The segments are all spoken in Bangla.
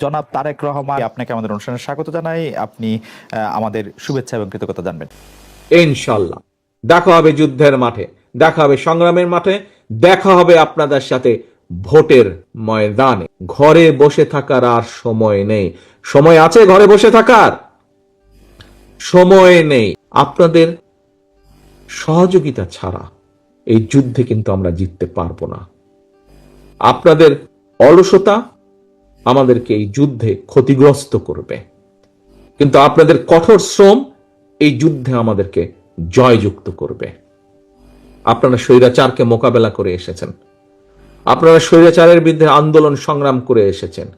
জনাব তারেক রহমান, আপনাকে আমাদের অনুষ্ঠানে স্বাগত জানাই। আপনি আমাদের শুভেচ্ছা এবং কৃতজ্ঞতা জানবেন। ইনশাল্লাহ। দেখা হবে যুদ্ধের মাঠে, দেখা হবে সংগ্রামের মাঠে, দেখা হবে আপনাদের সাথে ভোটের ময়দানে। ঘরে বসে থাকার আর সময় নেই। সময় আছে ঘরে বসে থাকার? সময় নেই। আপনাদের সহযোগিতা ছাড়া এই যুদ্ধে কিন্তু আমরা জিততে পারব না। আপনাদের অলসতা আমাদেরকে এই যুদ্ধে ক্ষতিগ্রস্ত করবে। কিন্তু আপনাদের কঠোর শ্রম এই যুদ্ধে আমাদেরকে জয়যুক্ত করবে। আপনারা স্বৈরাচারকে মোকাবেলা করে এসেছেন। আপনারা স্বৈরাচারের বিরুদ্ধে আন্দোলন সংগ্রাম করে এসেছেন।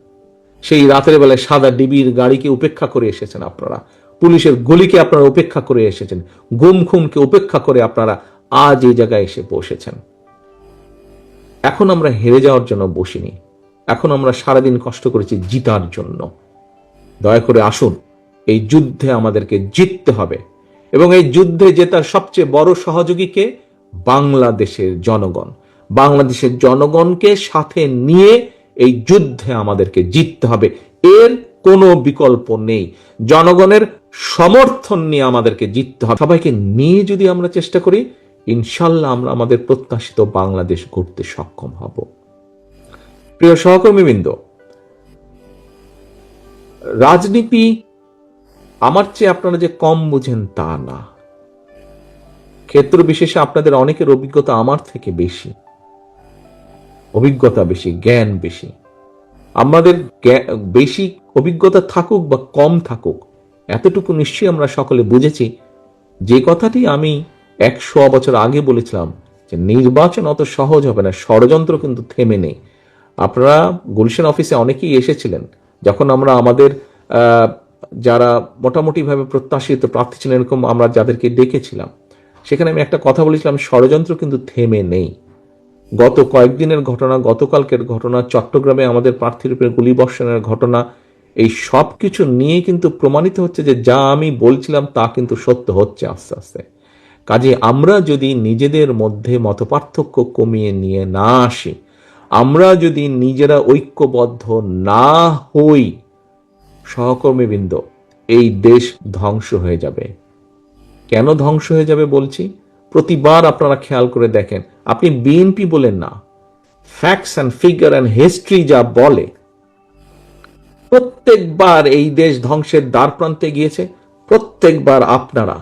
সেই রাতের বেলায় সাদা ডিবির গাড়িকে উপেক্ষা করে এসেছেন আপনারা। পুলিশের গুলিকে আপনারা উপেক্ষা করে এসেছেন। গুম খুমকে উপেক্ষা করে আপনারা আজ এই জায়গায় এসে বসেছেন। এখন আমরা হেরে যাওয়ার জন্য বসিনি। এখন আমরা সারাদিন কষ্ট করেছি জিতার জন্য। দয়া করে আসুন, এই যুদ্ধে আমাদেরকে জিততে হবে এবং এই যুদ্ধে জেতার সবচেয়ে বড় সহযোগীকে বাংলাদেশের জনগণ। বাংলাদেশের জনগণকে সাথে নিয়ে এই যুদ্ধে আমাদেরকে জিততে হবে। এর কোনো বিকল্প নেই। জনগণের সমর্থন নিয়ে আমাদেরকে জিততে হবে। সবাইকে নিয়ে যদি আমরা চেষ্টা করি, ইনশাল্লাহ আমরা আমাদের প্রত্যাশিত বাংলাদেশ গড়তে সক্ষম হব। প্রিয় সহকর্মীবৃন্দ, রাজনীতি আমার চেয়ে আপনারা যে কম বুঝেন তা না। ক্ষেত্র বিশেষে আপনাদের অনেকের অভিজ্ঞতা আমার থেকে বেশি, অভিজ্ঞতা বেশি, জ্ঞান বেশি। আমাদের বেশি অভিজ্ঞতা থাকুক বা কম থাকুক, এতটুকু নিশ্চয়ই আমরা সকলে বুঝেছি। যে কথাটি আমি একশো বছর আগে বলেছিলাম যে, নির্বাচন অত সহজ হবে না, ষড়যন্ত্র কিন্তু থেমে নেই। আপনারা গুলশান অফিসে অনেকেই এসেছিলেন, যখন আমরা আমাদের যারা মোটামুটিভাবে প্রত্যাশিত প্রার্থী ছিলেন এরকম আমরা যাদেরকে ডেকেছিলাম, সেখানে আমি একটা কথা বলেছিলাম, ষড়যন্ত্র কিন্তু থেমে নেই। গত কয়েকদিনের ঘটনা, গতকালকের ঘটনা, চট্টগ্রামে আমাদের প্রার্থীর উপরে গুলিবর্ষণের ঘটনা, এই সব কিছু নিয়ে কিন্তু প্রমাণিত হচ্ছে যে যা আমি বলছিলাম তা কিন্তু সত্য হচ্ছে আস্তে আস্তে। কাজে আমরা যদি নিজেদের মধ্যে মতপার্থক্য কমিয়ে নিয়ে না আসি আমরা যদি নিজেরা ঐক্যবদ্ধ না হই, সহকর্মীবৃন্দ, এই দেশ ধ্বংস হয়ে যাবে। কেন ধ্বংস হয়ে যাবে বলছি? প্রতিবার আপনারা খেয়াল করে দেখেন, আপনি বিএনপি বলেন না। Facts and figure and history যা বলে। প্রত্যেকবার এই দেশ ধ্বংসের দ্বার প্রান্তে গিয়েছে, প্রত্যেকবার আপনারা,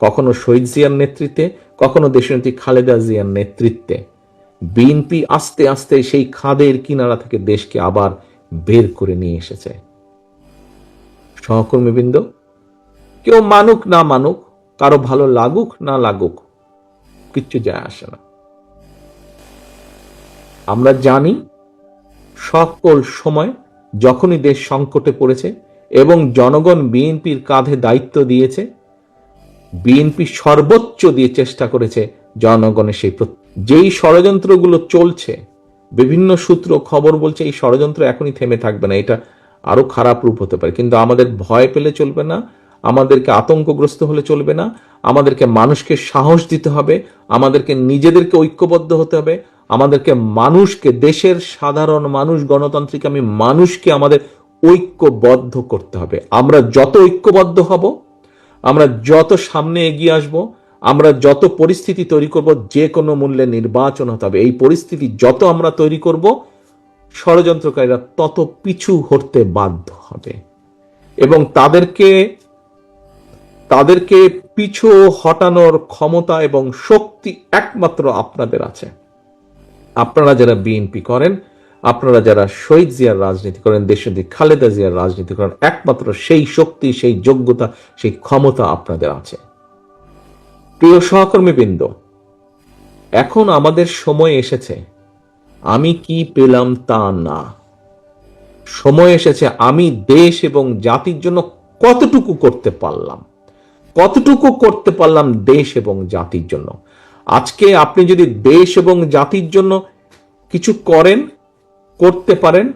কখনো শহীদ জিয়ার নেতৃত্বে, কখনো দেশনেত্রী খালেদা জিয়ার নেতৃত্বে। বিএনপি আস্তে আস্তে সেই খাদের কিনারা থেকে দেশকে আবার বের করে নিয়ে এসেছে। সহকর্মীবৃন্দ, কেউ মানুক না মানুক, কারও ভালো লাগুক না লাগুক, কিচ্ছু যায় আসে না। আমরা জানি সকল সময় যখনই দেশ সংকটে পড়েছে এবং জনগণ বিএনপির কাঁধে দায়িত্ব দিয়েছে, বিএনপি সর্বোচ্চ দিয়ে চেষ্টা করেছে জনগণের সেই প্রত- যেই ষড়যন্ত্রগুলো চলছে, বিভিন্ন সূত্র খবর বলছে এই ষড়যন্ত্র এখনই থেমে থাকবে না, এটা আরও খারাপ রূপ হতে পারে। কিন্তু আমাদের ভয় পেলে চলবে না, আমাদেরকে আতঙ্কগ্রস্ত হলে চলবে না, আমাদেরকে মানুষকে সাহস দিতে হবে, আমাদেরকে নিজেদেরকে ঐক্যবদ্ধ হতে হবে, আমাদেরকে মানুষকে, দেশের সাধারণ মানুষ, গণতান্ত্রিক আমি মানুষকে আমাদের ঐক্যবদ্ধ করতে হবে। আমরা যত ঐক্যবদ্ধ হব, আমরা যত সামনে এগিয়ে আসব আমরা যত পরিস্থিতি তৈরি করব, যে কোনো মূল্যে নির্বাচন হতে হবে। এই পরিস্থিতি যত আমরা তৈরি করব, ষড়যন্ত্রকারীরা তত পিছু হতে বাধ্য হবে। এবং তাদেরকে তাদেরকে পিছু হটানোর ক্ষমতা এবং শক্তি একমাত্র আপনাদের আছে। আপনারা যারা বিএনপি করেন, আপনারা যারা শহীদ জিয়ার রাজনীতি করেন, দেশনেত্রী খালেদা জিয়ার রাজনীতি করেন, একমাত্র সেই শক্তি, সেই যোগ্যতা, সেই ক্ষমতা আপনাদের আছে। প্রিয় সহকর্মীবৃন্দ, এখন আমাদের সময় এসেছে। আমি কি পেলাম তা না। সময় এসেছে, আমি দেশ এবং জাতির জন্য কতটুকু করতে পারলাম? কতটুকু করতে পারলাম দেশ এবং জাতির জন্য? আজকে আপনি যদি দেশ এবং জাতির জন্য কিছু করেন, করতে পারেন,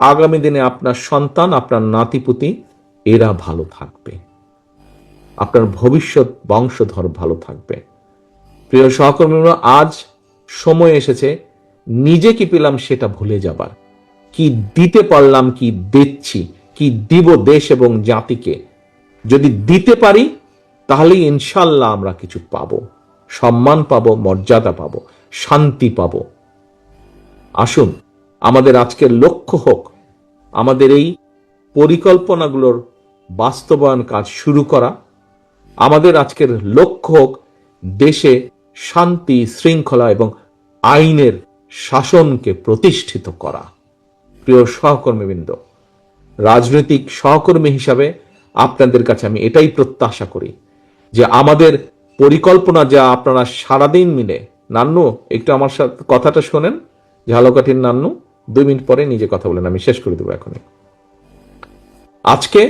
আগামী দিনে আপনার সন্তান, আপনার নাতিপুতি, এরা ভালো থাকবে। আপনার ভবিষ্যৎ বংশধর ভালো থাকবে। প্রিয় সহকর্মীরা, আজ সময় এসেছে, নিজে কি পেলাম সেটা ভুলে যাবার। কি দিতে পারলাম, কি দিচ্ছি, কি দিব দেশ এবং জাতিকে। যদি দিতে পারি, তাহলেই ইনশাল্লাহ আমরা কিছু পাবো। সম্মান পাবো, মর্যাদা পাবো, শান্তি পাবো। আসুন, আমাদের আজকের লক্ষ্য হোক, আমাদের এই পরিকল্পনাগুলোর বাস্তবায়ন কাজ শুরু করা। আমাদের আজকের লক্ষ্য হোক দেশে শান্তি, শৃঙ্খলা এবং আইনের শাসনকে প্রতিষ্ঠিত করা। প্রিয় সহকর্মীবৃন্দ, রাজনৈতিক সহকর্মী হিসাবে আপনাদের কাছে আমি এটাই প্রত্যাশা করি যে আমাদের পরিকল্পনা যা আপনারা সারাদিন মিলে, নান্নু, একটু আমার সাথে কথাটা শোনেন। ঝালকাঠির নান্নু, দুই মিনিট পরে নিজে কথা বলেন, আমি শেষ করে দেবো এখনই। আজকে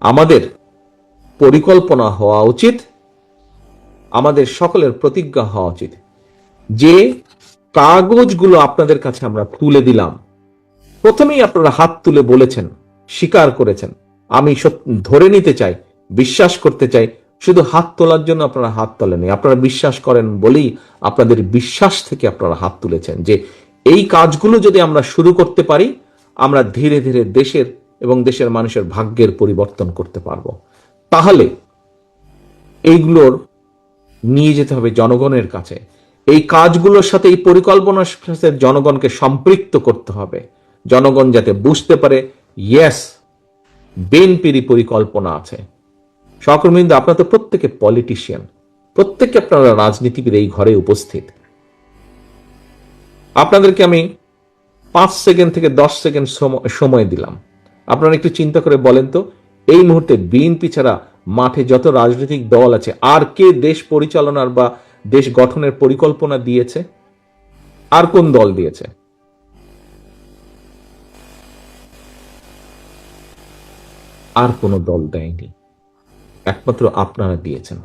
আমাদের পরিকল্পনা হওয়া উচিত। আমাদের সকলের প্রতিজ্ঞা হওয়া উচিত। যে কাগজগুলো আপনাদের কাছে আমরা তুলে দিলাম, প্রথমেই আপনারা হাত তুলে বলেছেন, স্বীকার করেছেন। আমি ধরে নিতে চাই, বিশ্বাস করতে চাই, শুধু হাত তোলার জন্য আপনারা হাত তোলেনি আপনারা বিশ্বাস করেন বলেই আপনাদের বিশ্বাস থেকে আপনারা হাত তুলেছেন যে এই কাজগুলো যদি আমরা শুরু করতে পারি, আমরা ধীরে ধীরে দেশের এবং দেশের মানুষের ভাগ্যের পরিবর্তন করতে পারব। তাহলে এইগুলোর নিয়ে যেতে হবে জনগণের কাছে। এই কাজগুলোর সাথে এই পরিকল্পনার সাথে জনগণকে সম্পৃক্ত করতে হবে। জনগণ যাতে বুঝতে পারে ইয়েস বিএনপিরই পরিকল্পনা আছে। সহকর্মীবৃন্দ আপনারা তো প্রত্যেকে পলিটিশিয়ান প্রত্যেকে আপনারা রাজনীতিবিদ এই ঘরে উপস্থিত। আপনাদেরকে আমি পাঁচ সেকেন্ড থেকে দশ সেকেন্ড সম- সময় দিলাম। আপনারা একটু চিন্তা করে বলেন তো এই মুহূর্তে বিএনপি ছাড়া মাঠে যত রাজনৈতিক দল আছে, আর কে দেশ পরিচালনার বা দেশ গঠনের পরিকল্পনা দিয়েছে? আর কোন দল দিয়েছে? আর কোন দল দেয়নি। একমাত্র আপনারা দিয়েছেন।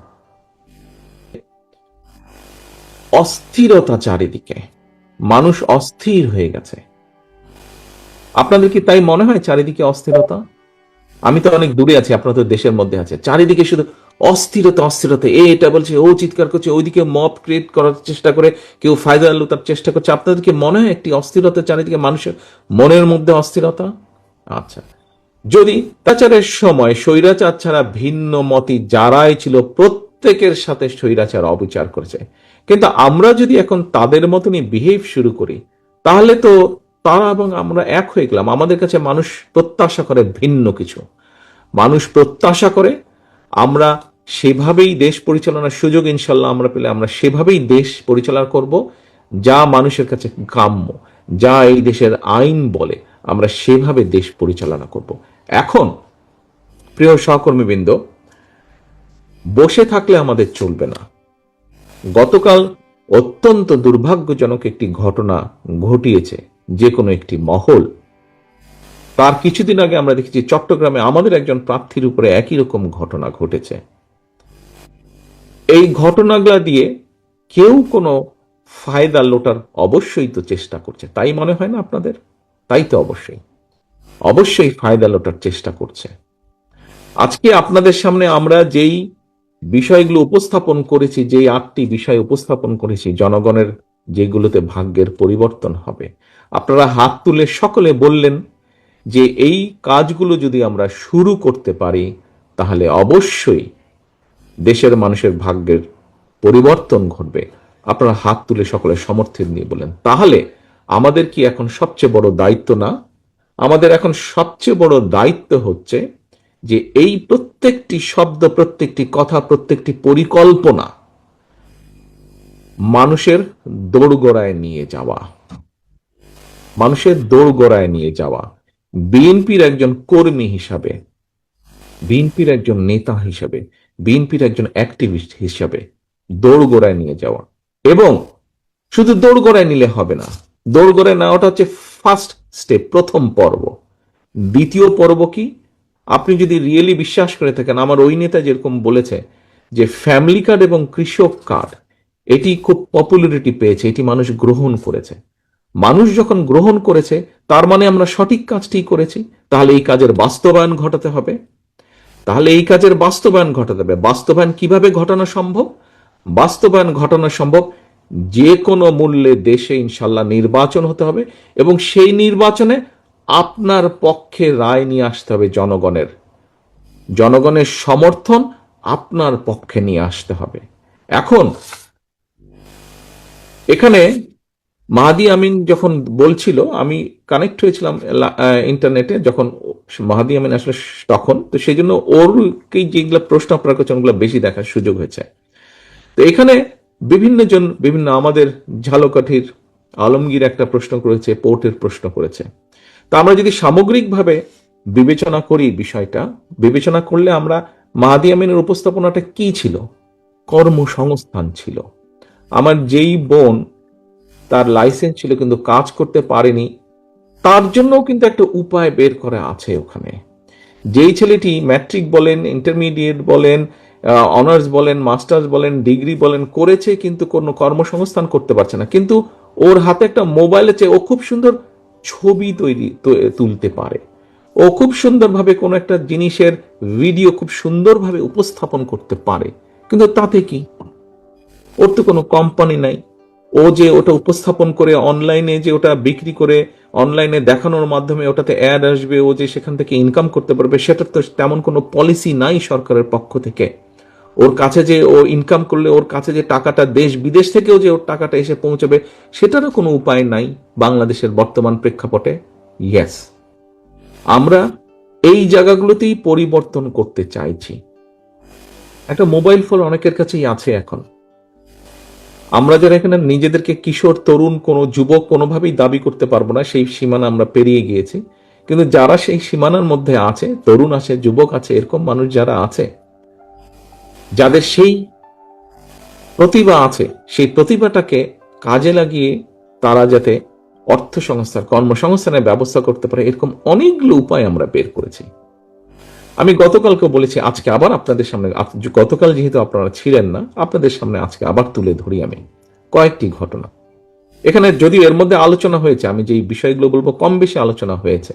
অস্থিরতা চারিদিকে। মানুষ অস্থির হয়ে গেছে। আপনাদের কি তাই মনে হয় চারিদিকে অস্থিরতা? আমি তো অনেক দূরে আছি, আপনারা তো দেশের মধ্যে আছে চারিদিকে শুধু অস্থিরতা অস্থিরতা। এ, এটা বলছে, ও চিৎকার করছে, ওইদিকে মপ ক্রিয়েট করার চেষ্টা করে, কেউ ফায়দা লুতার চেষ্টা করছে। আপনাদের কি মনে হয় একটি অস্থিরতা, চারিদিকে মানুষের মনের মধ্যে অস্থিরতা? আচ্ছা। যদি তাচারের সময় স্বৈরাচার ছাড়া ভিন্ন মতি যারাই ছিল, প্রত্যেকের সাথে স্বৈরাচার অবিচার করেছে। কিন্তু আমরা যদি এখন তাদের মতনই বিহেভ শুরু করি, তাহলে তো তারা এবং আমরা এক হয়ে গেলাম। আমাদের কাছে মানুষ প্রত্যাশা করে ভিন্ন কিছু। মানুষ প্রত্যাশা করে আমরা সেভাবেই দেশ পরিচালনার সুযোগ ইনশাল্লাহ আমরা পেলে আমরা সেভাবেই দেশ পরিচালনা করব, যা মানুষের কাছে কাম্য যা এই দেশের আইন বলে আমরা সেভাবে দেশ পরিচালনা করব। এখন, প্রিয় সহকর্মীবৃন্দ, বসে থাকলে আমাদের চলবে না। গতকাল অত্যন্ত দুর্ভাগ্যজনক একটি ঘটনা ঘটিয়েছে। যে কোনো একটি মহল। তার কিছুদিন আগে আমরা দেখেছি চট্টগ্রামে আমাদের একজন প্রার্থীর উপরে একই রকম ঘটনা ঘটেছে। এই ঘটনাগুলা দিয়ে কেউ কোনো ফায়দা লোটার অবশ্যই তো চেষ্টা করছে। তাই মনে হয় না আপনাদের? তাই তো অবশ্যই। অবশ্যই ফায়দা লোটার চেষ্টা করছে। আজকে আপনাদের সামনে আমরা যেই বিষয়গুলো উপস্থাপন করেছি, যেই আটটি বিষয় উপস্থাপন করেছি জনগণের যেগুলোতে ভাগ্যের পরিবর্তন হবে। আপনারা হাত তুলে সকলে বললেন যে এই কাজগুলো যদি আমরা শুরু করতে পারি, তাহলে অবশ্যই দেশের মানুষের ভাগ্যের পরিবর্তন ঘটবে। আপনারা হাত তুলে সকলে সমর্থন নিয়ে বলেন তাহলে আমাদের কি এখন সবচেয়ে বড় দায়িত্ব না? আমাদের এখন সবচেয়ে বড় দায়িত্ব হচ্ছে যে এই প্রত্যেকটি শব্দ, প্রত্যেকটি কথা, প্রত্যেকটি পরিকল্পনা মানুষের দোরগোড়ায় নিয়ে যাওয়া। মানুষের দোরগোড়ায় নিয়ে যাওয়া। বিএনপির একজন কর্মী হিসাবে, বিএনপির একজন নেতা হিসাবে, বিএনপির একজন অ্যাক্টিভিস্ট হিসাবে দৌড়গোড়ায় নিয়ে যাওয়া। এবং শুধু দৌড়গোড়ায় নিলে হবে না দৌড়গোড়ায় নেওয়াটা হচ্ছে ফার্স্ট স্টেপ প্রথম পর্ব। দ্বিতীয় পর্ব কি? আপনি যদি রিয়েলি বিশ্বাস করে থাকেন, আমার ওই নেতা যেরকম বলেছে যে ফ্যামিলি কার্ড এবং কৃষক কার্ড এটি খুব পপুলারিটি পেয়েছে, এটি মানুষ গ্রহণ করেছে। মানুষ যখন গ্রহণ করেছে, তার মানে আমরা সঠিক কাজটি করেছি, তাহলে এই কাজের বাস্তবায়ন ঘটাতে হবে। তাহলে এই কাজের বাস্তবায়ন ঘটাতে হবে। বাস্তবায়ন কীভাবে ঘটানো সম্ভব? বাস্তবায়ন ঘটানো সম্ভব যে কোনো মূল্যে দেশে ইনশাল্লাহ নির্বাচন হতে হবে এবং সেই নির্বাচনে আপনার পক্ষে রায় নিয়ে আসতে হবে জনগণের। জনগণের সমর্থন আপনার পক্ষে নিয়ে আসতে হবে। এখন এখানে মাহাদি আমিন যখন বলছিল, আমি কানেক্ট হয়েছিলাম ইন্টারনেটে যখন মাহাদি আমিন আসলে তখন, তো সেই জন্য ওরকে যেগুলো প্রশ্ন আপনার কাছে ওগুলো বেশি দেখার সুযোগ হয়েছে। তো এখানে বিভিন্ন জন, বিভিন্ন আমাদের ঝালকাঠির আলমগীর একটা প্রশ্ন করেছে, পোর্টের প্রশ্ন করেছে। তা আমরা যদি সামগ্রিকভাবে বিবেচনা করি বিষয়টা, বিবেচনা করলে আমরা মাহাদি আমিনের উপস্থাপনাটা কি ছিল? কর্মসংস্থান ছিল। আমার যেই বোন তার লাইসেন্স ছিল কিন্তু কাজ করতে পারেনি, তার জন্যও কিন্তু একটা উপায় বের করা আছে ওখানে। যেই ছেলেটি ম্যাট্রিক বলেন ইন্টারমিডিয়েট বলেন অনার্স বলেন মাস্টার্স বলেন ডিগ্রি বলেন, করেছে কিন্তু কোনো কর্মসংস্থান করতে পারছে না। কিন্তু ওর হাতে একটা মোবাইল আছে, ও খুব সুন্দর ছবি তৈরি তুলতে পারে। ও খুব সুন্দরভাবে কোনো একটা জিনিসের ভিডিও খুব সুন্দরভাবে উপস্থাপন করতে পারে। কিন্তু তাতে কি? ওর তো কোনো কোম্পানি নাই। ও যে ওটা উপস্থাপন করে অনলাইনে যে ওটা বিক্রি করে অনলাইনে দেখানোর মাধ্যমে ওটাতে অ্যাড আসবে, ও যে সেখান থেকে ইনকাম করতে পারবে, সেটার তো তেমন কোনো পলিসি নাই সরকারের পক্ষ থেকে। ওর কাছে যে ও ইনকাম করলে, ওর কাছে যে টাকাটা দেশ বিদেশ থেকেও যে ওর টাকাটা এসে পৌঁছবে, সেটারও কোনো উপায় নাই বাংলাদেশের বর্তমান প্রেক্ষাপটে। ইয়েস আমরা এই জায়গাগুলোতেই পরিবর্তন করতে চাইছি। একটা মোবাইল ফোন অনেকের কাছেই আছে এখন। আমরা যারা এখানে নিজেদেরকে কিশোর, তরুণ, কোনো যুবক কোনোভাবেই দাবি করতে পারব না, সেই সীমানা আমরা পেরিয়ে গিয়েছি। কিন্তু যারা সেই সীমানার মধ্যে আছে, তরুণ আছে, যুবক আছে, এরকম মানুষ যারা আছে, যাদের সেই প্রতিভা আছে, সেই প্রতিভাটাকে কাজে লাগিয়ে তারা যাতে অর্থ সংস্থার কর্মসংস্থানের ব্যবস্থা করতে পারে, এরকম অনেকগুলো উপায় আমরা বের করেছি। আমি গতকালকে বলেছি, আজকে আবার আপনাদের সামনে গতকাল যেহেতু আপনারা ছিলেন না, আপনাদের সামনে আজকে আবার তুলে ধরি আমি কয়েকটি ঘটনা। এখানে যদিও এর মধ্যে আলোচনা হয়েছে, আমি যেই বিষয়গুলো বলব, কম বেশি আলোচনা হয়েছে।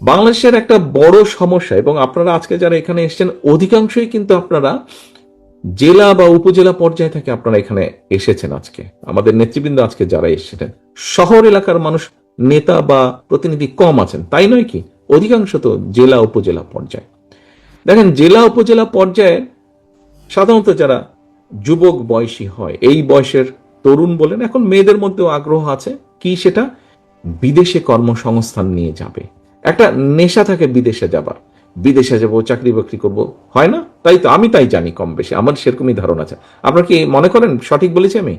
বাংলাদেশের একটা বড় সমস্যা, এবং আপনারা আজকে যারা এখানে এসেছেন, অধিকাংশই কিন্তু আপনারা জেলা বা উপজেলা পর্যায়ে থেকে আপনারা এখানে এসেছেন আজকে। আমাদের নেতৃবৃন্দ আজকে যারা এসেছেন, শহর এলাকার মানুষ, নেতা বা প্রতিনিধি কম আছেন, তাই নয় কি? অধিকাংশ তো জেলা উপজেলা পর্যায়ে। দেখেন, জেলা উপজেলা পর্যায়ে সাধারণত যারা যুবক বয়সী হয়, এই বয়সের তরুণ বলেন, এখন মেয়েদের মধ্যেও আগ্রহ আছে কি সেটা? বিদেশে কর্মসংস্থান নিয়ে যাবে। একটা নেশা থাকে বিদেশে যাবার। বিদেশে যাব, চাকরি বাকরি করব, হয় না? তাই তো, আমি তাই জানি কম বেশি, আমার সেরকমই ধারণা আছে। আপনার কি মনে করেন? সঠিক বলেছি আমি?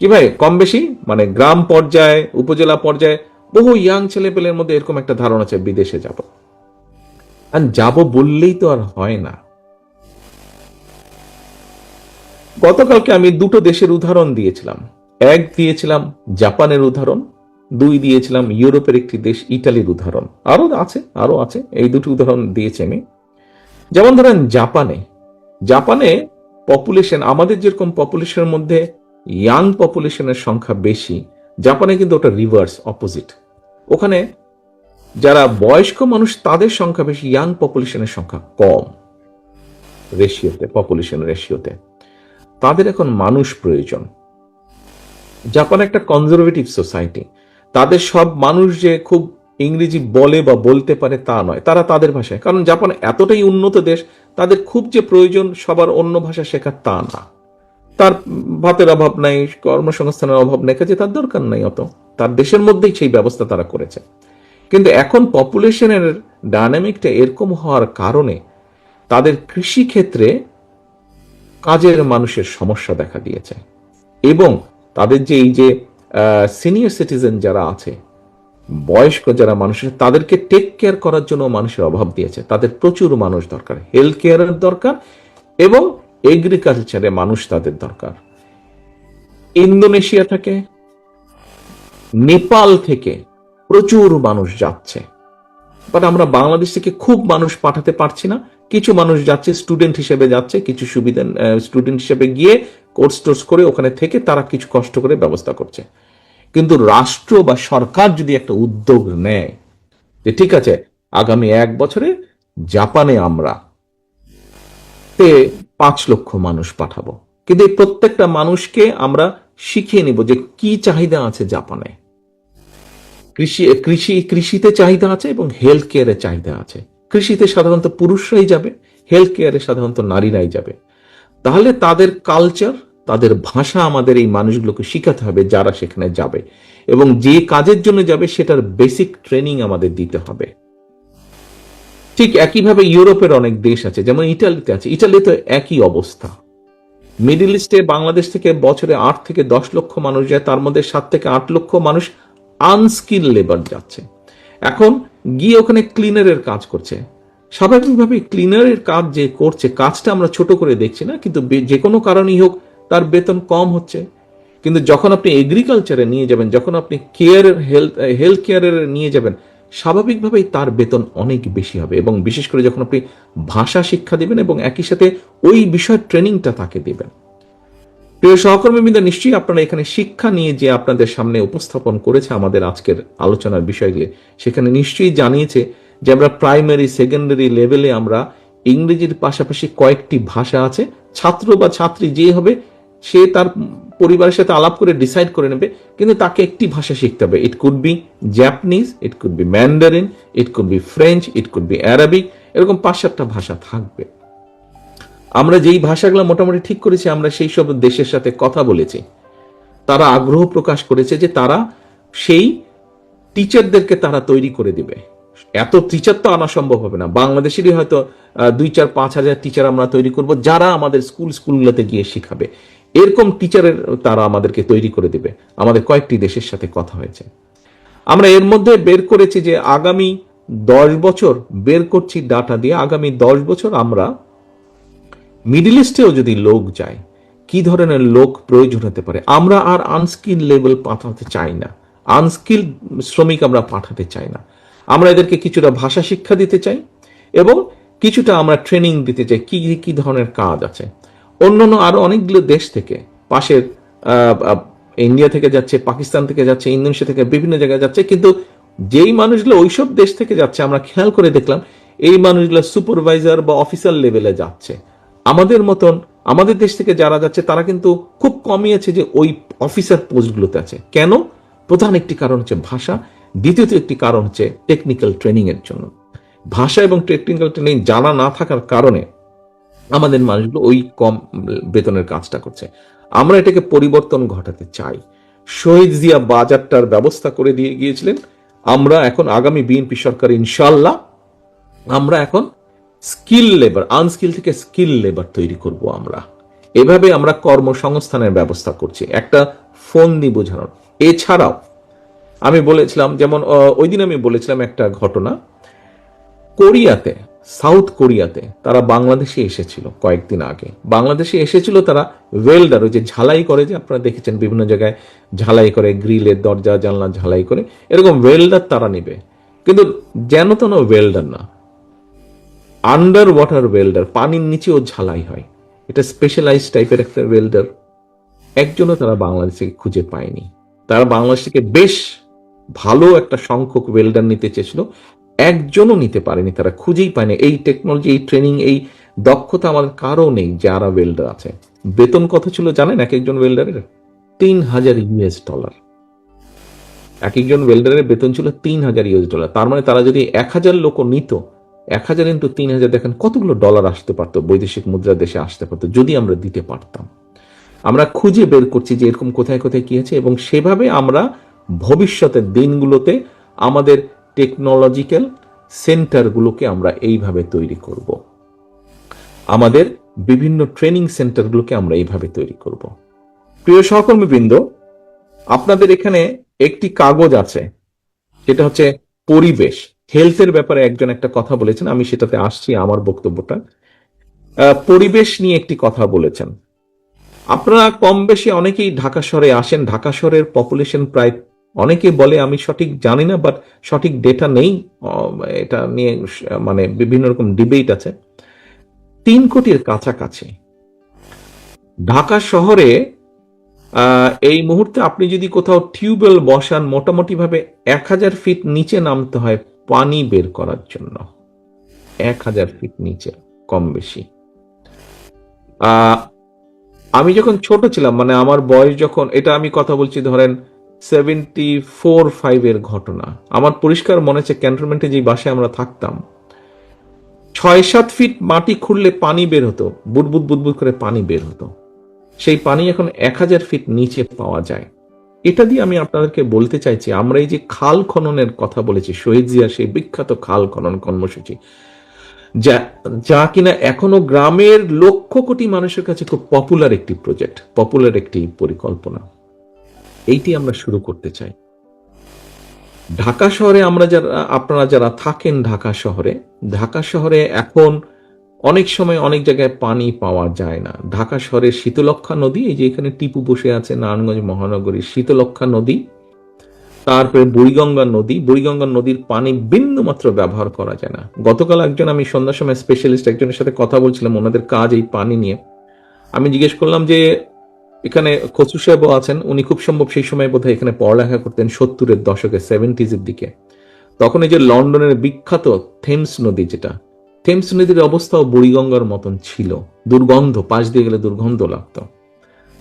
কি ভাই, কম বেশি? মানে গ্রাম পর্যায়ে, উপজেলা পর্যায়ে বহু ইয়াং ছেলেপেলের মধ্যে এরকম একটা ধারণা আছে, বিদেশে যাব। আর যাব বললেই তো আর হয় না। গতকালকে আমি দুটো দেশের উদাহরণ দিয়েছিলাম। এক দিয়েছিলাম জাপানের উদাহরণ, দুই দিয়েছিলাম ইউরোপের একটি দেশ ইটালির উদাহরণ। আরও আছে আরও আছে, এই দুটি উদাহরণ দিয়েছি আমি। যেমন ধরেন জাপানে জাপানে পপুলেশন আমাদের যেরকম পপুলেশনের মধ্যে ইয়াং পপুলেশনের সংখ্যা বেশি, জাপানে কিন্তু ওটা রিভার্স অপোজিট ওখানে যারা বয়স্ক মানুষ, তাদের সংখ্যা বেশি ইয়াং পপুলেশনের সংখ্যা কম। রেশিওতে পপুলেশন রেশিওতে তাদের এখন মানুষ প্রয়োজন। জাপান একটা কনজারভেটিভ সোসাইটি তাদের সব মানুষ যে খুব ইংরেজি বলে বা বলতে পারে তা নয়। তারা তাদের ভাষায়। কারণ জাপান এতটাই উন্নত দেশ, তাদের খুব যে প্রয়োজন সবার অন্য ভাষা শেখার তা না। তার ভাতের অভাব নাই, কর্মসংস্থানের অভাব নাই, কাজে তার দরকার নাই অত। তার দেশের মধ্যেই সেই ব্যবস্থা তারা করেছে। কিন্তু এখন পপুলেশনের ডায়নামিকটা এরকম হওয়ার কারণে তাদের কৃষি ক্ষেত্রে কাজের মানুষের সমস্যা দেখা দিয়েছে। এবং তাদের যে এই যে সিনিয়র সিটিজেন যারা আছে, বয়স্ক যারা মানুষের তাদেরকে টেক কেয়ার করার জন্য মানুষের অভাব দিয়েছে। তাদের প্রচুর মানুষ দরকার। হেলথ কেয়ারের দরকার এবং এগ্রিকালচারে মানুষ তাদের দরকার। ইন্দোনেশিয়া থেকে নেপাল থেকে প্রচুর মানুষ যাচ্ছে। বাট আমরা বাংলাদেশ থেকে খুব মানুষ পাঠাতে পারছি না। কিছু মানুষ যাচ্ছে স্টুডেন্ট হিসেবে যাচ্ছে, কিছু সুবিধা স্টুডেন্ট হিসেবে গিয়ে কোর্স টোর্স করে ওখানে থেকে তারা কিছু কষ্ট করে ব্যবস্থা করছে। কিন্তু রাষ্ট্র বা সরকার যদি একটা উদ্যোগ নেয় যে ঠিক আছে, আগামী এক বছরে জাপানে আমরা তে পাঁচ লক্ষ মানুষ পাঠাবো। কিন্তু এই প্রত্যেকটা মানুষকে আমরা শিখিয়ে নিব যে কি চাহিদা আছে জাপানে। কৃষি কৃষি, কৃষিতে চাহিদা আছে এবং হেলথ কেয়ারে চাহিদা আছে। কৃষিতে সাধারণত পুরুষরাই যাবে হেলথ কেয়ারে সাধারণত নারীরাই যাবে। তাহলে তাদের কালচার তাদের ভাষা আমাদের এই মানুষগুলোকে শিখাতে হবে যারা সেখানে যাবে। এবং যে কাজের জন্য যাবে সেটার বেসিক ট্রেনিং আমাদের দিতে হবে। ঠিক একইভাবে ইউরোপের অনেক দেশ আছে, যেমন ইটালিতে আছে। ইটালিতে একই অবস্থা। মিডিল ইস্টে বাংলাদেশ থেকে বছরে আট থেকে দশ লক্ষ মানুষ যায়, তার মধ্যে সাত থেকে আট লক্ষ মানুষ আনস্কিল লেবার যাচ্ছে। এখন গিয়ে ওখানে ক্লিনারের কাজ করছে। স্বাভাবিকভাবে ক্লিনারের কাজ যে করছে, কাজটা আমরা ছোট করে দেখছি না, কিন্তু যে কোনো কারণেই হোক তার বেতন কম হচ্ছে। কিন্তু যখন আপনি এগ্রিকালচারে নিয়ে যাবেন, যখন আপনি কেয়ারের হেলথ হেলথ কেয়ারের নিয়ে যাবেন, স্বাভাবিকভাবেই তার বেতন অনেক বেশি হবে এবং বিশেষ করে যখন আপনি ভাষা শিক্ষা দিবেন এবং একই সাথে ওই বিষয়ের ট্রেনিংটা তাকে দিবেন। প্রিয় সহকর্মীবৃন্দ, নিশ্চয়ই আপনারা এখানে শিক্ষা নিয়ে যে আপনাদের সামনে উপস্থাপন করেছে আমাদের আজকের আলোচনার বিষয়গুলি, সেখানে নিশ্চয়ই জানিয়েছে যে আমরা প্রাইমারি, সেকেন্ডারি লেভেলে আমরা ইংরেজির পাশাপাশি কয়েকটি ভাষা আছে। ছাত্র বা ছাত্রী যে হবে, সে তার পরিবারের সাথে আলাপ করে ডিসাইড করে নেবে, কিন্তু তাকে একটি ভাষা শিখতে হবে। It could be Japanese it could be Mandarin it could be French it could be Arabic এরকম পাঁচ সাতটা ভাষা থাকবে। আমরা যেই ভাষাগুলো মোটামুটি ঠিক করেছি, আমরা সেই সব দেশের সাথে কথা বলেছি। তারা আগ্রহ প্রকাশ করেছে যে তারা সেই টিচারদেরকে তারা তৈরি করে দিবে। এত টিচার তো আনা সম্ভব হবে না। বাংলাদেশেরই হয়তো দুই চার, পাঁচ হাজার টিচার আমরা তৈরি করব, যারা আমাদের স্কুল স্কুলগুলোতে গিয়ে শিখাবে। এরকম টিচারের তারা আমাদেরকে তৈরি করে দিবে। আমাদের কয়েকটি দেশের সাথে কথা হয়েছে। আমরা এর মধ্যে বের করেছি যে আগামী দশ বছর বের করছি ডাটা দিয়ে। আগামী দশ বছর আমরা মিডিল ইস্টেও যদি লোক যায়, কি ধরনের লোক প্রয়োজন হতে পারে? আমরা আর আনস্কিল লেভেল পাঠাতে চাই না। আনস্কিল শ্রমিক আমরা পাঠাতে চাই না। আমরা এদেরকে কিছুটা ভাষা শিক্ষা দিতে চাই এবং কিছুটা আমরা ট্রেনিং দিতে চাই। কি কি ধরনের কাজ আছে? অন্যান্য আরও অনেকগুলো দেশ থেকে, পাশের ইন্ডিয়া থেকে যাচ্ছে পাকিস্তান থেকে যাচ্ছে ইন্দোনেশিয়া থেকে বিভিন্ন জায়গায় যাচ্ছে, কিন্তু যেই মানুষগুলো ওইসব দেশ থেকে যাচ্ছে, আমরা খেয়াল করে দেখলাম, এই মানুষগুলো সুপারভাইজার বা অফিসার লেভেলে যাচ্ছে। আমাদের মতন, আমাদের দেশ থেকে যারা যাচ্ছে, তারা কিন্তু খুব কমই আছে যে ওই অফিসার পোস্টগুলোতে আছে। কেন? প্রধান একটি কারণ হচ্ছে ভাষা, দ্বিতীয়ত একটি কারণ হচ্ছে টেকনিক্যাল ট্রেনিং এর জন্য। ভাষা এবং টেকনিক্যাল ট্রেনিং জানা না থাকার কারণে আমাদের মানুষগুলো ওই কম বেতনের কাজটা করছে। আমরা এটাকে পরিবর্তন ঘটাতে চাই। শহীদ জিয়া বাজারটার ব্যবস্থা করে দিয়ে গিয়েছিলেন। আমরা এখন আগামী বিএনপি সরকার ইনশাল্লাহ আমরা এখন স্কিল লেবার আনস্কিল থেকে স্কিল লেবার তৈরি করব আমরা। এভাবে আমরা কর্মসংস্থানের ব্যবস্থা করছি। একটা ফোন দিয়ে বোঝানোর। এছাড়াও, আমি বলেছিলাম, যেমন ওই দিন আমি বলেছিলাম একটা ঘটনা। কোরিয়াতে, সাউথ কোরিয়াতে তারা বাংলাদেশে এসেছিল কয়েকদিন আগে। বাংলাদেশে এসেছিল তারা ওয়েল্ডার, ওই যে ঝালাই করে, যে আপনারা দেখেছেন বিভিন্ন জায়গায় ঝালাই করে, গ্রিলের দরজা, জানলা ঝালাই করে। এরকম ওয়েল্ডার তারা নেবে। কিন্তু যেন তেন ওয়েল্ডার না। আন্ডার ওয়াটার ওয়েল্ডার পানির নিচেও ঝালাই হয়। এটা স্পেশালাইজ টাইপের একটা ওয়েল্ডার একজনও তারা বাংলাদেশে খুঁজে পায়নি। তারা বাংলাদেশ থেকে বেশ ভালো একটা সংখ্যক ওয়েল্ডার নিতে চেয়েছিল। একজনও নিতে পারেনি, তারা খুঁজেই পায়নি। এই টেকনোলজি এই ট্রেনিং এই দক্ষতা আমাদের কারও নেই যারা ওয়েল্ডার আছে। বেতন কত ছিল জানেন এক একজন ওয়েল্ডারের তিন হাজার ইউএস ডলার এক একজন ওয়েল্ডারের বেতন ছিল তিন হাজার ইউএস ডলার তার মানে তারা যদি এক হাজার লোক নিত এক হাজার ইন্টু তিন হাজার দেখেন কতগুলো ডলার আসতে পারতো, বৈদেশিক মুদ্রা দেশে আসতে পারতো, যদি আমরা দিতে পারতাম। আমরা খুঁজে বের করছি যে এরকম কোথায় কোথায় কি আছে, এবং সেভাবে আমরা ভবিষ্যতের দিনগুলোতে আমাদের টেকনোলজিক্যাল সেন্টারগুলোকে আমরা এইভাবে তৈরি করব। আমাদের বিভিন্ন ট্রেনিং সেন্টারগুলোকে আমরা এইভাবে তৈরি করব। প্রিয় সহকর্মীবৃন্দ, আপনাদের এখানে একটি কাগজ আছে সেটা হচ্ছে পরিবেশ। হেলথের ব্যাপারে একজন একটা কথা বলেছেন, আমি সেটাতে আসছি আমার বক্তব্যটা। পরিবেশ নিয়ে একটি কথা বলেছেন। আপনারা কম বেশি অনেকেই ঢাকা শহরে আসেন, ঢাকা শহরের পপুলেশন প্রায় অনেকে বলে, আমি সঠিক জানি না বাট সঠিক ডেটা নেই। এটা নিয়ে মানে বিভিন্ন রকম ডিবেট আছে। তিন কোটির কাছাকাছি। ঢাকা শহরে এই মুহূর্তে আপনি যদি কোথাও টিউবওয়েল বসান মোটামুটি ভাবে এক হাজার ফিট নিচে নামতে হয় পানি বের করার জন্য। এক হাজার ফিট নিচে, কম বেশি। আমি যখন ছোট ছিলাম মানে আমার বয়স যখন, এটা আমি কথা বলছি ধরেন সেভেন্টি ফোর ফাইভের ঘটনা। আমার পরিষ্কার মনে হচ্ছে ক্যান্টনমেন্টে যে বাসায় আমরা থাকতাম ছয় সাত ফিট মাটি খুঁড়লে পানি বের হতো বুদবুদ বুদবুদ করে পানি বের হতো। সেই পানি এখন এক হাজার ফিট নিচে পাওয়া যায়। এটা দিয়ে আমি আপনাদেরকে বলতে চাইছি, আমরা এই যে খাল খননের কথা বলেছি, শহীদ জিয়া সেই বিখ্যাত খাল খনন কর্মসূচি, যা যা কিনা এখনও গ্রামের লক্ষ কোটি মানুষের কাছে খুব পপুলার একটি প্রজেক্ট পপুলার একটি পরিকল্পনা। এইটি আমরা শুরু করতে চাই। ঢাকা শহরে আমরা যারা, আপনারা যারা থাকেন ঢাকা শহরে ঢাকা শহরে এখন অনেক সময় অনেক জায়গায় পানি পাওয়া যায় না। ঢাকা শহরের শীতলক্ষা নদী, এই যে এখানে টিপু বসে আছে নারায়ণগঞ্জ মহানগরীর শীতলক্ষা নদী, তারপরে বুড়িগঙ্গা নদী, বুড়িগঙ্গা নদীর পানি বিন্দু মাত্র ব্যবহার করা যায় না। গতকাল একজন, আমি সন্ধ্যার সময় স্পেশালিস্ট একজনের সাথে কথা বলছিলাম, ওনাদের কাজ এই পানি নিয়ে। আমি জিজ্ঞেস করলাম যে, এখানে খসু সাহেবও আছেন, উনি খুব সম্ভব সেই সময় বোধহয় এখানে পড়ালেখা করতেন সত্তরের দশকে সেভেন্টিজের দিকে। তখন এই যে লন্ডনের বিখ্যাত থেমস নদী যেটা থেমস নদীর অবস্থাও বুড়িগঙ্গার মতন ছিল। দুর্গন্ধ, পাশ দিয়ে গেলে দুর্গন্ধ লাগতো।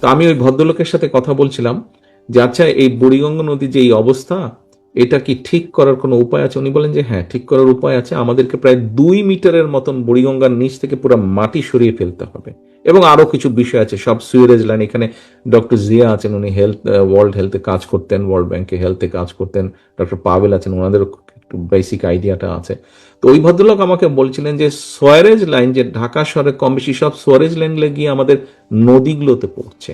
তো আমি ওই ভদ্রলোকের সাথে কথা বলছিলাম যে আচ্ছা এই বুড়িগঙ্গা নদী যে এই অবস্থা, এটা কি ঠিক করার কোনো উপায় আছে? উনি বলেন যে হ্যাঁ ঠিক করার উপায় আছে। আমাদেরকে প্রায় দুই মিটারের মতন বুড়িগঙ্গার নিচ থেকে পুরো মাটি সরিয়ে ফেলতে হবে। এবং আরও কিছু বিষয় আছে, সব সুইরেজ লাইন। এখানে ডক্টর জিয়া আছেন, উনি হেলথ ওয়ার্ল্ড হেলথে কাজ করতেন, ওয়ার্ল্ড ব্যাংকে হেলথে কাজ করতেন। ডক্টর পাবেল আছেন ওনাদের একটু বেসিক আইডিয়াটা আছে। তো ওই ভদ্রলোক আমাকে বলছিলেন যে, সোয়ারেজ লাইন, যে ঢাকা শহরে কম বেশি সব সোয়ারেজ লাইনগুলো গিয়ে আমাদের নদীগুলোতে পড়ছে।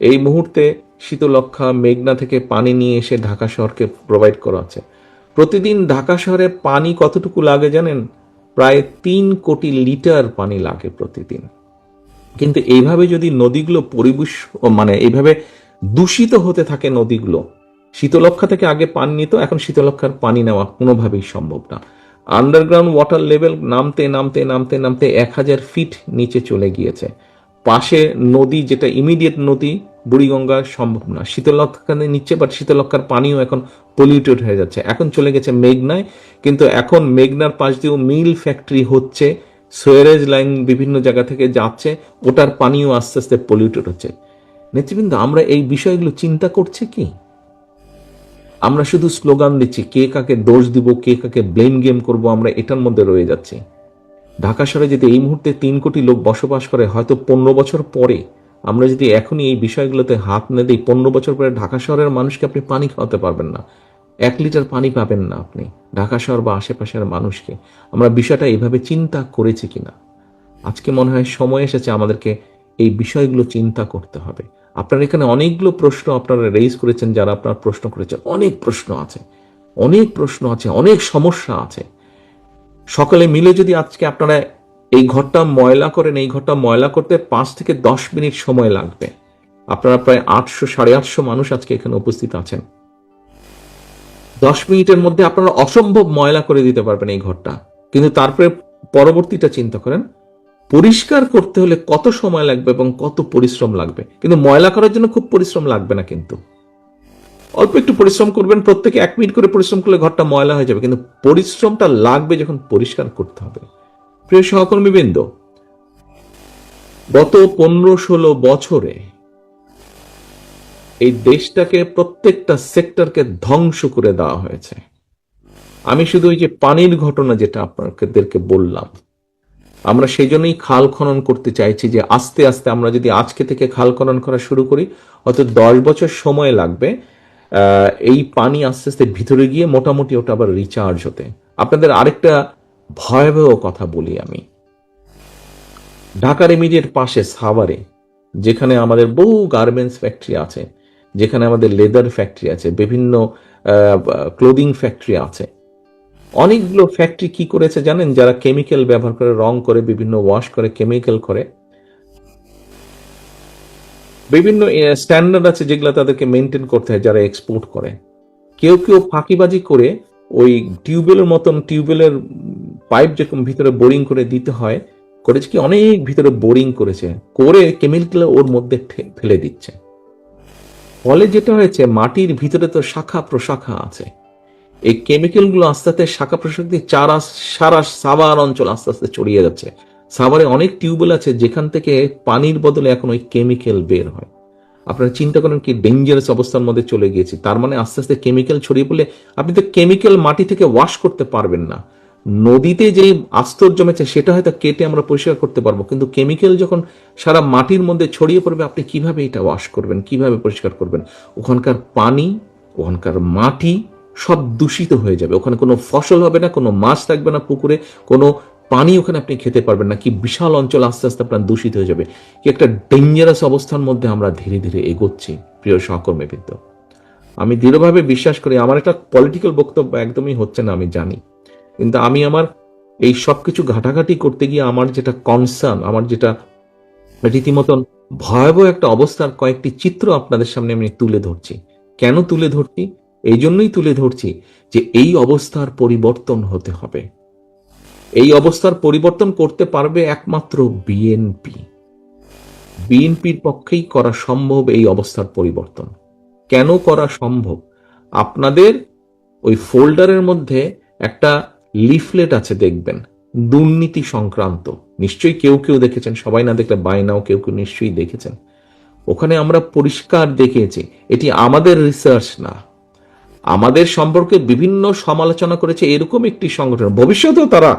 এই মুহূর্তে শীতলক্ষা মেঘনা থেকে পানি নিয়ে এসে ঢাকা শহরকে প্রোভাইড করা হচ্ছে প্রতিদিন ঢাকা শহরে পানি কতটুকু লাগে জানেন? প্রায় তিন কোটি লিটার পানি লাগে প্রতিদিন। কিন্তু এইভাবে যদি নদীগুলো পরিবেশ মানে এইভাবে দূষিত হতে থাকে নদীগুলো শীতলক্ষা থেকে আগে পানি নিত, এখন শীতলক্ষার পানি নেওয়া কোনোভাবেই সম্ভব না। আন্ডারগ্রাউন্ড ওয়াটার লেভেল নামতে নামতে নামতে নামতে এক হাজার ফিট নিচে চলে গিয়েছে। পাশে নদী যেটা ইমিডিয়েট নদী, বুড়িগঙ্গা সম্ভব না। শীতলক্ষা নিচ্ছে বাট শীতলক্ষার পানিও এখন পলিউটেড হয়ে যাচ্ছে। এখন চলে গেছে মেঘনায়, কিন্তু এখন মেঘনার পাশ দিয়েও মিল ফ্যাক্টরি হচ্ছে সোয়ারেজ লাইন বিভিন্ন জায়গা থেকে যাচ্ছে, ওটার পানিও আস্তে আস্তে পলিউটেড হচ্ছে। নেতৃবৃন্দ, আমরা এই বিষয়গুলো চিন্তা করছে কি? আমরা শুধু স্লোগান দিচ্ছি, কে কাকে দোষ দিব, কে কাকে ব্লেম গেম করব, আমরা এটার মধ্যে রয়ে যাচ্ছি। ঢাকা শহরে যদি এই মুহূর্তে তিন কোটি লোক বসবাস করে, হয়তো পনেরো বছর পরে আমরা যদি এখনই এই বিষয়গুলোতে হাত না দিই, পনেরো বছর পরে ঢাকা শহরের মানুষকে আপনি পানি খাওয়াতে পারবেন না। এক লিটার পানি পাবেন না আপনি, ঢাকা শহর বা আশেপাশের মানুষকে। আমরা বিষয়টা এভাবে চিন্তা করেছি কিনা? আজকে মনে হয় সময় এসেছে আমাদেরকে এই বিষয়গুলো চিন্তা করতে হবে। আপনার এখানে অনেকগুলো প্রশ্ন আপনারা রেইজ করেছেন, যারা আপনার প্রশ্ন করেছেন। অনেক প্রশ্ন আছে। অনেক প্রশ্ন আছে, অনেক সমস্যা আছে। সকালে মিলে যদি আজকে আপনারা এই ঘরটা ময়লা করেন, এই ঘরটা ময়লা করতে পাঁচ থেকে দশ মিনিট সময় লাগবে। আপনারা প্রায় আটশো, সাড়ে আটশো মানুষ আজকে এখানে উপস্থিত আছেন। দশ মিনিটের মধ্যে আপনারা অসম্ভব ময়লা করে দিতে পারবেন এই ঘরটা। কিন্তু তারপরে পরবর্তীটা চিন্তা করেন পরিষ্কার করতে হলে কত সময় লাগবে এবং কত পরিশ্রম লাগবে? কিন্তু ময়লা করার জন্য খুব পরিশ্রম লাগবে না কিন্তু। অল্প একটু পরিশ্রম করবেন, প্রত্যেকে এক মিনিট করে পরিশ্রম করলে ঘরটা ময়লা হয়ে যাবে, কিন্তু পরিশ্রমটা লাগবে যখন পরিষ্কার করতে হবে। প্রিয় সহকর্মীবৃন্দ, গত পনেরো ষোলো বছরে এই দেশটাকে প্রত্যেকটা সেক্টরকে ধ্বংস করে দেওয়া হয়েছে। আমি শুধু ওই যে পানির ঘটনা যেটা আপনাদেরকে বললাম আমরা সেই জন্যই খাল খনন করতে চাইছি যে আস্তে আস্তে আমরা যদি আজকে থেকে খাল খনন করা শুরু করি হয়তো দশ বছর সময় লাগবে এই পানি আস্তে আস্তে ভিতরে গিয়ে মোটামুটি ওটা আবার রিচার্জ হতে। আপনাদের আরেকটা ভয়াবহ কথা বলি আমি। ঢাকার ইমিডিয়েট পাশে সাভারে, যেখানে আমাদের বহু গার্মেন্টস ফ্যাক্টরি আছে, যেখানে আমাদের লেদার ফ্যাক্টরি আছে, বিভিন্ন ক্লোদিং ফ্যাক্টরি আছে অনেকগুলো ফ্যাক্টরি কি করেছে জানেন? যারা কেমিক্যাল ব্যবহার করে, রং করে, বিভিন্ন ওয়াশ করে কেমিক্যাল করে। বিভিন্ন স্ট্যান্ডার্ড আছে যেগুলো তাদেরকে মেনটেন করতে হয়, যারা এক্সপোর্ট করে। কেউ কেউ ফাঁকিবাজি করে ওই টিউবওয়েলের মতন, টিউবওয়েলের পাইপ যেরকম ভিতরে বোরিং করে দিতে হয়, করেছে কি? অনেক ভিতরে বোরিং করেছে। করে কেমিক্যাল ওর মধ্যে ফেলে দিচ্ছে। ফলে যেটা হয়েছে, মাটির ভিতরে তো শাখা প্রশাখা আছে। এই কেমিক্যালগুলো আস্তে আস্তে শাখা প্রশাখা দিয়ে চারা, সারা সাভার অঞ্চল আস্তে আস্তে ছড়িয়ে যাচ্ছে। সাভারে অনেক টিউবওয়েল আছে, যেখান থেকে পানির বদলে এখন ওই কেমিক্যাল বের হয়। আপনারা চিন্তা করেন কি ডেঞ্জারাস অবস্থার মধ্যে চলে গিয়েছি। তার মানে আস্তে আস্তে কেমিক্যাল ছড়িয়ে পড়লে আপনি তো কেমিক্যাল মাটি থেকে ওয়াশ করতে পারবেন না। নদীতে যে আস্তর জমেছে, সেটা হয়তো কেটে আমরা পরিষ্কার করতে পারব। কিন্তু কেমিক্যাল যখন সারা মাটির মধ্যে ছড়িয়ে পড়বে, আপনি কীভাবে এটা ওয়াশ করবেন, কীভাবে পরিষ্কার করবেন? ওখানকার পানি, ওখানকার মাটি সব দূষিত হয়ে যাবে। ওখানে কোনো ফসল হবে না, কোনো মাছ থাকবে না পুকুরে, কোনো পানি ওখানে আপনি খেতে পারবেন না। কি বিশাল অঞ্চল আস্তে আস্তে আপনার দূষিত হয়ে যাবে। কি একটা ডেঞ্জারাস অবস্থার মধ্যে আমরা ধীরে ধীরে এগোচ্ছি, প্রিয় সহকর্মীবৃন্দ আমি দৃঢ়ভাবে বিশ্বাস করি, আমার একটা পলিটিক্যাল বক্তব্য একদমই হচ্ছে না, আমি জানি। কিন্তু আমি আমার এই সব কিছু ঘাটাঘাটি করতে গিয়ে আমার যেটা কনসার্ন আমার যেটা রীতিমতন ভয়াবহ একটা অবস্থার কয়েকটি চিত্র আপনাদের সামনে আমি তুলে ধরছি। কেন তুলে ধরছি? এই জন্যই তুলে ধরছি যে এই অবস্থার পরিবর্তন হতে হবে। এই অবস্থার পরিবর্তন করতে পারবে একমাত্র বিএনপি বিএনপির পক্ষেই করা সম্ভব এই অবস্থার পরিবর্তন। কেন করা সম্ভব? আপনাদের ওই ফোল্ডারের মধ্যে একটা লিফলেট আছে দেখবেন, দুর্নীতি সংক্রান্ত। নিশ্চয়ই কেউ কেউ দেখেছেন, সবাই না দেখলে বাইনাও কেউ কেউ নিশ্চয়ই দেখেছেন। ওখানে আমরা পরিষ্কার দেখেছি এটি আমাদের রিসার্চ না। আমাদের সম্পর্কে বিভিন্ন সমালোচনা করেছে, এরকম একটি সংগঠন। ভবিষ্যতেও তারা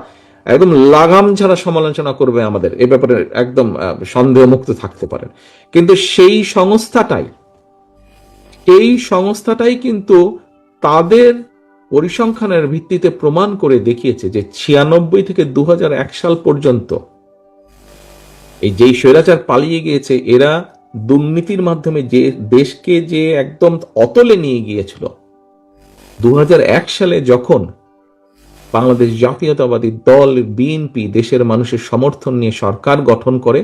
একদম লাগাম ছাড়া সমালোচনা করবে আমাদের। এ ব্যাপারে একদম সন্দেহমুক্ত থাকতে পারেন। কিন্তু সেই সংস্থাটাই, এই সংস্থাটাই কিন্তু তাদের পরিসংখ্যানের ভিত্তিতে প্রমাণ করে দেখিয়েছে যে ছিয়ানব্বই থেকে দু হাজার এক সাল পর্যন্ত এই যেই স্বৈরাচার পালিয়ে গিয়েছে, এরা দুর্নীতির মাধ্যমে যে দেশকে যে একদম অতলে নিয়ে গিয়েছিল দু হাজার এক সালে যখন বাংলাদেশ জাতীয়তাবাদী দল বিএনপি দেশের মানুষের সমর্থন নিয়ে সরকার গঠন করে